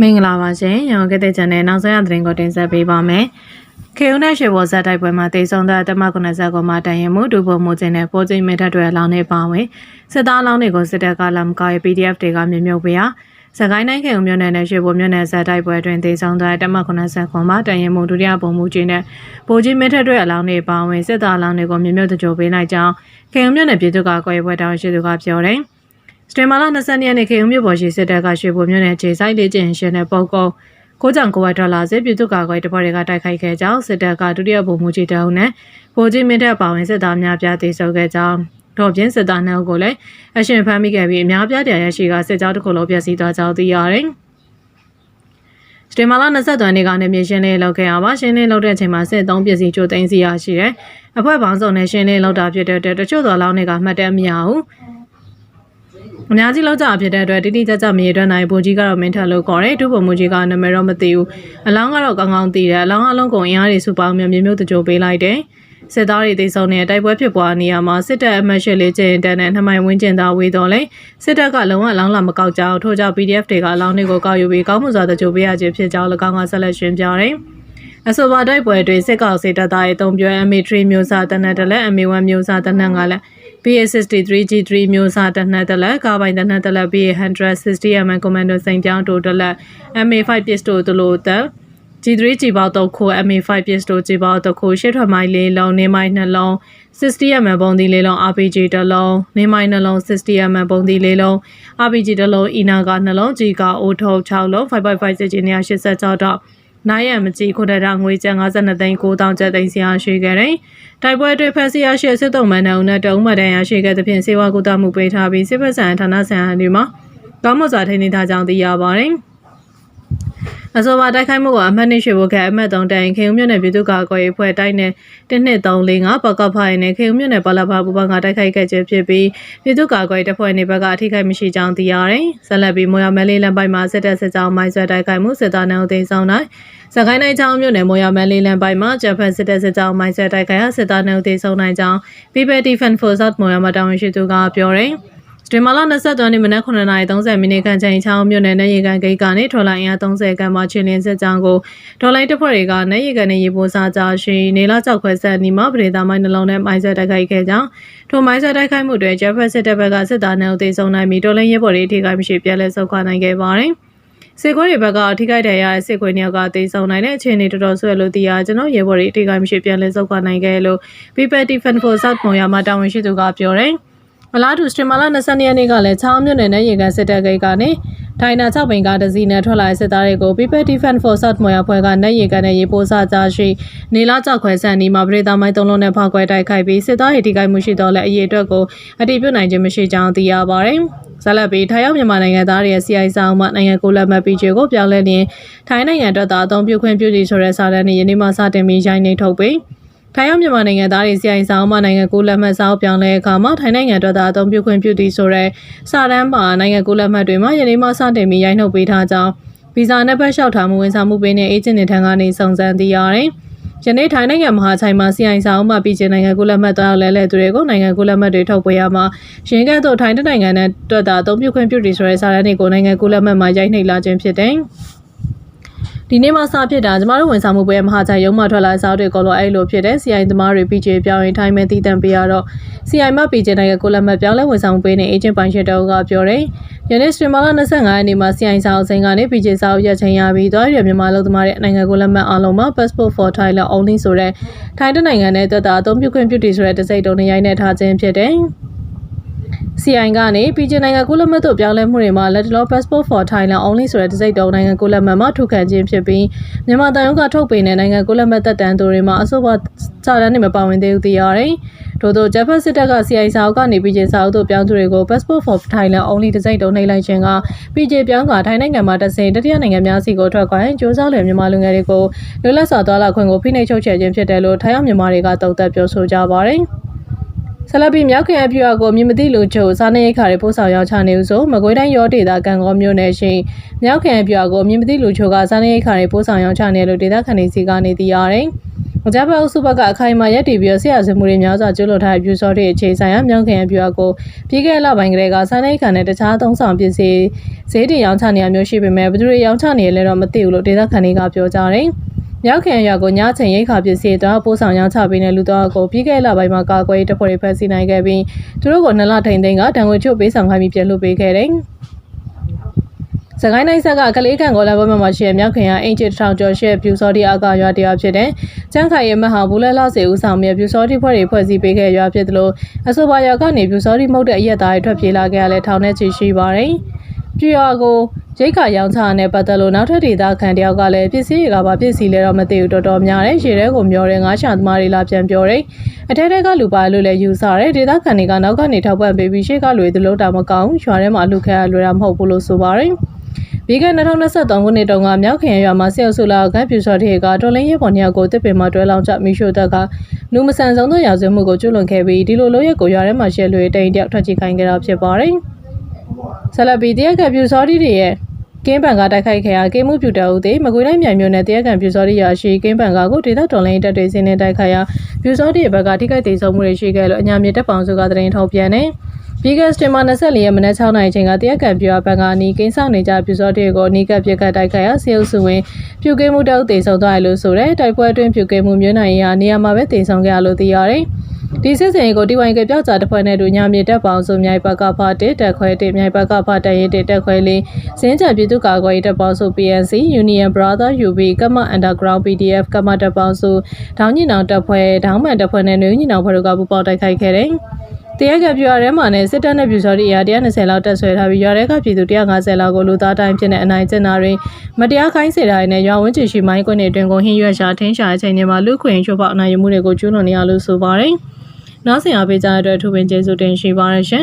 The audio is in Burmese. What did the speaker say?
မင်္ဂလာပါရှင်။ရောင်ကတဲ့ချန်နယ်နောက်ဆုံးရသတင်းကိုတင်ဆက်ပေးပါမယ်။ခေဦးနဲ့ရှေဘော်ဇက်တိုက်ပွဲမှာတေဆုံးတဲ့တမ90ကိုမှတန်ရင်မှုဒူဖို့မှုချင်းနဲ့ပိုးချင်းမဲထက်တွေအလောင်းနေပါဝင်။စစ်သားအလောင်းတွေကိုစစ်တပ်ကလမ်ကာရဲ့ PDF တွေကမြမြုပ်ပေးရ။စကိုင်းတိုင်းခေဦးမြို့နယ်နဲ့ရှေဘော်မြို့နယ်ဇက်တိုက်ပွဲတွင်တေဆုံးတဲ့တမ90ကိုမှတန်ရင်မှုဒုတိယပုံမှုချင်းနဲ့ပိုးချင်းမဲထက်တွေအလောင်းနေပါဝင်စစ်သားအလောင်းတွေကိုမြမြုပ်တကြိုပေးလိုက်ကြောင်းခေဦးမြို့နယ်ပြည်သူ့ကာကွယ်ရေးဘွဲတောင်ရှိသူကပြောတယ်။ စတေမာလာ20ရက်နေ့ခေုံမြို့ပေါ်ရှိစစ်တပ်ကရွှေဘုံမြို့နယ်ခြေဆိုင်လေးကျင်ရှင်တဲ့ပုတ်ကုန်းကိုကြောင့်ကိုဝတ်ဒေါ်လာစစ်ပြည်သူ့ကာကွယ်တပ်ဖွဲ့တွေကတိုက်ခိုက်ခဲ့ကြောင်းစစ်တပ်ကဒုတိယဗိုလ်မှူးကြီးတအုပ်နဲ့ဗိုလ်ကြီးမင်းတပ်ပါဝင်စစ်သားများပြားတေဆုံခဲ့ကြောင်းတော့ပြင်စစ်သားနှုတ်ကိုလည်းအရှင်ဖမ်းမိခဲ့ပြီးအများပြားတရားရရှိကစစ်ကြောတစ်ခုလုံးပြည့်စည်သွားကြောင်းသိရတယ်။စတေမာလာ23ရက်နေ့ကနေမြေရှင်းလေးလောက်ခဲ့ရပါရှင်းလေးလောက်တဲ့အချိန်မှာစစ်သုံးပစ္စည်းကြိုသိမ်းစီရရှိတယ်။အဖွဲ့ပေါင်းစုံနဲ့ရှင်းလေးလောက်တာဖြစ်တဲ့အတွက်တချို့သောလောင်းတွေကမှတ်တမ်းမရဘူး။ အများကြီးလောက်ကြဖြစ်တဲ့အတွက်တိတိကျကျမရေတွက်နိုင်ဘူကြီးကတော့မင်းထက်လို့ခေါ်တယ်ဒုဗိုလ်မှူးကြီးကနာမည်တော့မသိဘူးအလောင်းကတော့ကောင်းကောင်းသိတယ်အလောင်းအလုံးကုန်အင်အားတွေစုပေါင်းမြမျိုးတကြိုပေးလိုက်တယ်စစ်သားတွေသိဆုံးတဲ့တိုက်ပွဲဖြစ်ပွားနေရမှာစစ်တပ်အမတ်ရှစ်လေးကျင်းတန်းနဲ့နှမိုင်ဝင်းကျင်သားဝေးတော်လဲစစ်တပ်ကလုံးဝအလောင်းလာမကောက်ကြအောင်ထို့ကြောင့် PDF တွေကအလောင်းတွေကိုကောက်ယူပြီးကောင်းမှုစွာတကြိုပေးရခြင်းဖြစ်ကြောင်း၎င်းကဆက်လက်ရှင်းပြတယ်အဆိုပါတိုက်ပွဲတွင်စစ်ကောင်စီတပ်သားရဲ့တုံပြဲ MA3 မျိုးစားတနက်တလက် MA1 မျိုးစားတနက်ငါလက် BA63G3 မျိုးစားတနက်တလက်ကာပိုင်တနက်တလက် BA160mm Commando စိန်ပြောင်းတိုတလက် MA5 pistol တလို့တက် G3 G ပေါတော့ခို MA5 pistol G ပေါတော့ခိုရှစ်ထွက်မိုင်းလေးလုံးနေမိုင်းနှလုံး 60mm ပုံသီးလေးလုံး RPG တစ်လုံးနေမိုင်းနှလုံး 60mm ပုံသီးလေးလုံး RPG တစ်လုံး Ina ကနှလုံး G ကအိုးထုတ်6လုံး5.5 cm 86တော့ နိုင်ရမကြည့်ခုတရငွေကျပ်52သိန်း9000ကျပ်သိန်းစီအားရှိခဲ့တယ်။တိုက်ပွဲတွေဖက်စီရရှိစစ်တုံးမန်နုံနဲ့တုံးမတန်ရရှိခဲ့သဖြင့်စေဝါကုသမှုပေးထားပြီးစစ်ဖက်ဆိုင်ဌာနဆိုင်ရာတွေမှာကောင်းမွန်စွာထိန်းသိမ်းထားကြောင်းသိရပါတယ်။ အဆိုပါတိုက်ခိုက်မှုကအမှတ်နှစ်ရွှေဘုတ်ကအမှတ်3တိုင်ခေုံမြို့နယ်ပြည်သူ့ကာကွယ်ရေးဖွဲ့တိုက်နယ်1235ပကောက်ဖိုင်နဲ့ခေုံမြို့နယ်ပလာဘာဘူပန်ကတိုက်ခိုက်ခဲ့ခြင်းဖြစ်ပြီးပြည်သူ့ကာကွယ်ရေးတပ်ဖွဲ့နေဘက်ကအထိခိုက်မရှိကြောင်းသိရတယ်။ဆက်လက်ပြီးမော်ရမဲလေးလမ်းပိုက်မှာစစ်တပ်စစ်ကြောင်းမိုင်းဆွဲတိုက်ခိုက်မှုစစ်သားနယ်ဦးသိမ်းဆောင်နိုင်စကိုင်းတိုင်းချောင်းမြို့နယ်မော်ရမဲလေးလမ်းပိုက်မှာဂျပန်စစ်တပ်စစ်ကြောင်းမိုင်းဆွဲတိုက်ခိုက်ရာစစ်သားနယ်ဦးသိမ်းဆောင်နိုင်ကြောင်း People Defense Force South မော်ရမတာဝန်ရှိသူကပြောတယ်။ စတေမာလာ23နှစ်မနက်9:30မိနစ်ခန့်ချိန်ချောင်းမြို့နယ်နယ်ရေကန်ဂိတ်ကနေထော်လိုင်းအား30ခန်းမှချင်းလင်းစစ်ကြောင်းကိုထော်လိုင်းတပ်ဖွဲ့တွေကနယ်ရေကန်နဲ့ရေပိုးစားကြရှိနေလာကြောက်ခွဲဆက်နီမပရိသမိုင်းနှလုံးနဲ့မိုင်းဆက်တိုက်ခိုက်ခဲ့ကြောင်းထိုမိုင်းဆက်တိုက်ခိုက်မှုတွေဂျက်ဖက်စစ်တပ်ဘက်ကစစ်သားနှုတ်သေးဆုံးနိုင်ပြီးတော်လိုင်းရဲဘော်တွေထိခိုက်မရှိပြန်လည်ဆုတ်ခွာနိုင်ခဲ့ပါတယ်စစ်ခွေးတွေဘက်ကအထိခိုက်တရားစစ်ခွေးနှစ်ယောက်ကတေဆုံးနိုင်တဲ့အခြေအနေတော်တော်ဆွဲလို့သိရကျွန်တော်ရဲဘော်တွေအထိခိုက်မရှိပြန်လည်ဆုတ်ခွာနိုင်ခဲ့လို့ People Defense Force South မော်ရမှာတာဝန်ရှိသူကပြောတယ် အလားတူစတင်မာလာ22ရက်နေ့ကလည်းချောင်းမြို့နယ်နဲ့ရေကန်စစ်တပ်ဂိတ်ကနေထိုင်နာ6ပင်ကားတစ်စီးနဲ့ထွက်လာတဲ့စစ်သားတွေကို People Defense Force South မော်ရဖွဲ့ကနဲ့ရေကန်နဲ့ရေပိုးစားကြရှိနေလာကြောက်ခွဲဆန်နီမှာပရိသမိုင်းသုံးလုံးနဲ့ဖောက်ခွဲတိုက်ခိုက်ပြီးစစ်သားတွေထိခိုက်မှုရှိတော့လဲအရေးအတွက်ကိုအတိပြုနိုင်ခြင်းမရှိကြောင်းသိရပါတယ်။ဇလက်ပြီးထိုင်ရောက်မြန်မာနိုင်ငံသားတွေရဲ့ CI ဆောင်မှနိုင်ငံကိုလက်မှတ်ပြီးချေကိုပြောင်းလဲနေထိုင်းနိုင်ငံအတွက်သာအသုံးပြုခွင့်ပြုစီဆိုတဲ့စာတမ်းနဲ့ယနေ့မှစတင်ပြီးရိုင်းနေထုတ်ပြီး ထိုင်းရောက်မြန်မာနိုင်ငံသားတွေစီအိုင်ဆောင်မှနိုင်ငံကိုလက်မှတ်စောက်ပြောင်းလဲအခါမှာထိုင်းနိုင်ငံအတွက်သာအသုံးပြုခွင့်ပြုသည်ဆိုတဲ့စာတမ်းပါနိုင်ငံကိုလက်မှတ်တွေမှာယနေ့မှစတင်ပြီးရိုက်နှုတ်ပေးထားကြောင်းဗီဇာနဲ့ပတ်လျှောက်ထားမှုဝန်ဆောင်မှုပေးတဲ့အေဂျင့်တွေထံကနေစုံစမ်းသိရတယ်။ယနေ့ထိုင်းနိုင်ငံမဟာချိုင်မှာစီအိုင်ဆောင်မှပြည်ကျနိုင်ငံကိုလက်မှတ်သွားလဲလဲသူတွေကိုနိုင်ငံကိုလက်မှတ်တွေထုတ်ပေးရမှာရင်းကဲ့သို့ထိုင်းနိုင်ငံနဲ့တွက်တာအသုံးပြုခွင့်ပြုသည်ဆိုတဲ့စာတမ်းတွေကိုနိုင်ငံကိုလက်မှတ်မှာရိုက်နှိပ်လာခြင်းဖြစ်တယ်။ ဒီနေ့မှစဖြစ်တာကျမတို့ဝန်ဆောင်မှုပွဲမဟာချိုင်ရုံးမှထွက်လာစားတွေကောလို့အဲ့လိုဖြစ်တဲ့ CI သမားတွေ PJ ပြောင်းရင်ထိုင်းမဲ့တည်တံပေးရတော့ CI မှ PJ နိုင်ငံကိုလက်မှတ်ပြောင်းလဲဝန်ဆောင်ပေးနေ agent ပိုင်ရှင်တောကပြောတယ်။ယနေ့စတင်မာလာ25ရက်နေ့မှာ CI စာအုပ်စိန်ကနေ PJ စာအုပ်ရက်ချိန်ရပြီးသွားရမြန်မာလူသမားတဲ့နိုင်ငံကိုလက်မှတ်အားလုံးမှာ passport for Thailand only ဆိုတဲ့ထိုင်းတဲ့နိုင်ငံနဲ့တက်တာအသုံးပြုခွင့်ပြုတည်ဆိုတဲ့တစိမ့်တုံးနဲ့ရိုင်းနေထားခြင်းဖြစ်တယ်။ CI ကနေပြည်ကျနိုင်ငံကုလမတ်တို့ပြောင်းလဲမှုတွေမှာလက်တလော passport for Thailand only ဆိုတဲ့တစိမ့်တုံးနိုင်ငံကုလမတ်မှာထုတ်ခံခြင်းဖြစ်ပြီးမြန်မာတန်ရုံးကထုတ်ပေးတဲ့နိုင်ငံကုလမတ်သက်တမ်းသူတွေမှာအဆိုပါစာတမ်းတွေမပါဝင်သေးဘူးသိရတယ်။ထို့သောဂျပန်စစ်တပ်က CI စာအုပ်ကနေပြည်ကျစာအုပ်တို့ပြောင်းသူတွေကို passport for Thailand only တစိမ့်တုံးနှိပ်လိုက်ခြင်းကပြည်ကျပြောင်းကထိုင်းနိုင်ငံမှာတစိမ့်တတိယနိုင်ငံများစီကိုထွက်ခွာရင်ကြိုးစားလည်မြန်မာလူငယ်တွေကိုလွတ်လပ်စွာသွားလာခွင့်ကိုဖိနှိပ်ချုပ်ချယ်ခြင်းဖြစ်တယ်လို့ထိုင်းအောင်မြန်မာတွေကတုံ့တက်ပြောဆိုကြပါတယ်။ ဆလပီမြောက်ခင်အပြူအကိုမြင်မသိလူချို့စားနေခါတွေပို့ဆောင်ရောက်ချနေဦးဆိုမကွေးတိုင်းရောဒေတာကံကောမြို့နယ်ရှိမြောက်ခင်အပြူအကိုမြင်မသိလူချို့ကစားနေခါတွေပို့ဆောင်ရောက်ချနေလို့ဒေတာခန်နေစီကနေသိရတယ်အကြမ်းဖက်အုပ်စုဘက်ကအခိုင်အမာရပ်တည်ပြီးတော့ဆရာစမှုတွေများစွာကျူးလွန်ထားတဲ့ပြူစောတိအခြေဆိုင်ရာမြောင်းခင်အပြူအကိုပြီးခဲ့တဲ့လပိုင်းကလေးကစားနေခံတဲ့တခြားသုံးဆောင်ပစ္စည်းဈေးတင်ရောင်းချနေရမျိုးရှိပေမဲ့ဘယ်သူတွေရောင်းချနေလဲတော့မသိဘူးလို့ဒေသခံတွေကပြောကြတယ်။ မြောက်ခင်ရွာကိုညချင်းရိတ်ခါပစ္စည်းတော့ပို့ဆောင်ရောင်းချပေးတဲ့လူတော်ကိုပြီးခဲ့တဲ့လပိုင်းမှာကာကွယ်ရေးတပ်ဖွဲ့တွေဖမ်းဆီးနိုင်ခဲ့ပြီးသူတို့ကိုနှစ်လထိန်သိမ်းကတံငွေချုပ်ပေးဆောင်ခိုင်းပြီးပြန်လွှတ်ပေးခဲ့တယ်။စကိုင်းတိုင်းဆက်ကကလေးကန်ကောလာဘမမှာရှိတဲ့မြောက်ခင်ကအင်ဂျီတစ်ထောင်ကျော်ရှိတဲ့ပြူစောတိအကရွာတရားဖြစ်တဲ့ကျန်းခိုင်ရဲ့မဟာဘူးလဲလောက်စီဦးဆောင်မြပြူစောတိဖွဲ့တွေဖွဲ့စည်းပေးခဲ့ရွာဖြစ်သလိုအဆိုပါရွာကနေပြူစောတိမဟုတ်တဲ့အရက်သားတွေထွက်ပြေးလာခဲ့ရလဲထောင်ထဲချီရှိပါတယ်။ပြူရွာကို ရိတ်ခါရောင်းချနဲ့ပတ်သက်လို့နောက်ထပ်ဒေသခံတယောက်ကလည်းပစ္စည်းတွေကပါပစ္စည်းလဲတော့မသိဘူးတော်တော်များတယ်ရေထဲကိုမျောတယ်ငါးချသမားတွေလာပြန်ပြောတယ်အထက်ထက်ကလူပါလို့လည်းယူဆတယ်ဒေသခံတွေကနောက်ကနေထောက်ပံ့ပေးပြီးရှေ့ကလွေသလိုတာမကောင်းရွာထဲမှာအလူခဲလွေတာမဟုတ်ဘူးလို့ဆိုပါတယ်ပြီးခဲ့2023ခုနှစ်တုန်းကမြောက်ခင်ရွာမှာဆဲအုပ်စုလာကပြူစော်တေကတော်လင်းရဲပေါ်နှစ်ယောက်ကိုတစ်ပင်မှာတွဲလောင်းချမိရှို့တက်ကလူမဆန်ဆုံးသောရာဇဝတ်မှုကိုကျူးလွန်ခဲ့ပြီးဒီလိုလိုရက်ကိုရွာထဲမှာရှဲလွေတိန်တယောက်ထွက်ချခိုင်းခဲ့တာဖြစ်ပါတယ်ဆလပီတရက်ကပြူစော်တီတွေရဲ့ ကင်းပန်ကတိုက်ခိုက်ခဲ့ရာကေမှုပြူတအုပ်သည်မကွေးတိုင်းမြိုင်မြို့နယ်တရက်ကန်ပြူစောတိရရှိကင်းပန်ကကိုဒေသတော်လိုင်းတပ်တွေစင်းနေတိုက်ခိုက်ရာပြူစောတိဘက်ကထိခိုက်ဒေဆုံးမှုတွေရှိခဲ့လို့အညာမြေတပ်ပေါင်းစုကတရင်ထုတ်ပြန်နေပြီးခဲ့စတင်မာ24ရက်မနက်6နာရီချိန်ကတရက်ကန်ပြူအဘက်ကနီကင်းဆောင်နေကြပြူစောတိကိုအနီးကပ်ပြစ်ခတ်တိုက်ခိုက်ရာဆေးဥစုဝင်ပြူကင်းမှုတအုပ်တေဆုံးသွားတယ်လို့ဆိုတဲ့တိုက်ပွဲအတွင်းပြူကင်းမှုမျိုးနိုင်ရာနေရာမှာပဲတေဆုံးခဲ့ရလို့သိရတယ် ဒီစစ်စင်ကိုဒီဝိုင်ကပြောက်ကြတစ်ဖွဲ့နဲ့တူညာမြေတက်ပေါင်းစုမြိုင်ဘက်ကဖတ်တက်ခွဲတက်မြိုင်ဘက်ကဖတ်တရင်တက်တက်ခွဲလေးစင်းချပြည်သူ့ကာကွယ်ရေးတပ်ပေါင်းစု PNC Union Brother UB ကမ Underground PDF ကမတပ်ပေါင်းစုဒေါင်းညင်အောင်တပ်ဖွဲ့ဒေါင်းမှန်တပ်ဖွဲ့နဲ့နှွေးညင်အောင်ဖွဲ့တို့ကပူးပေါင်းတိုက်ခိုက်ခဲ့တယ်။တရားကပြရထဲမှာနဲ့စစ်တပ်နဲ့ပြူစော်ဒီအရာ120လောက်တက်ဆွဲထားပြီးရွာထဲကပြည်သူ150လောက်ကိုလူသားတိုင်းဖြစ်တဲ့အနိုင်ကျင့်တာတွေမတရားခိုင်းစေတာတွေနဲ့ရွာဝန်းကျင်ရှိမိုင်းကွင်းတွေအတွင်းကိုဟင်းရွက်ရှာထင်းရှာအချိန်တွေမှာလူခွင့်ချိုးဖောက်အနိုင်ယူမှုတွေကိုကျူးလွန်နေရလို့ဆိုပါတယ်။ နောက်ဆင်အားပေးကြတဲ့အတွက်ထူပင်ကျေးဇူးတင်ရှိပါရရှင်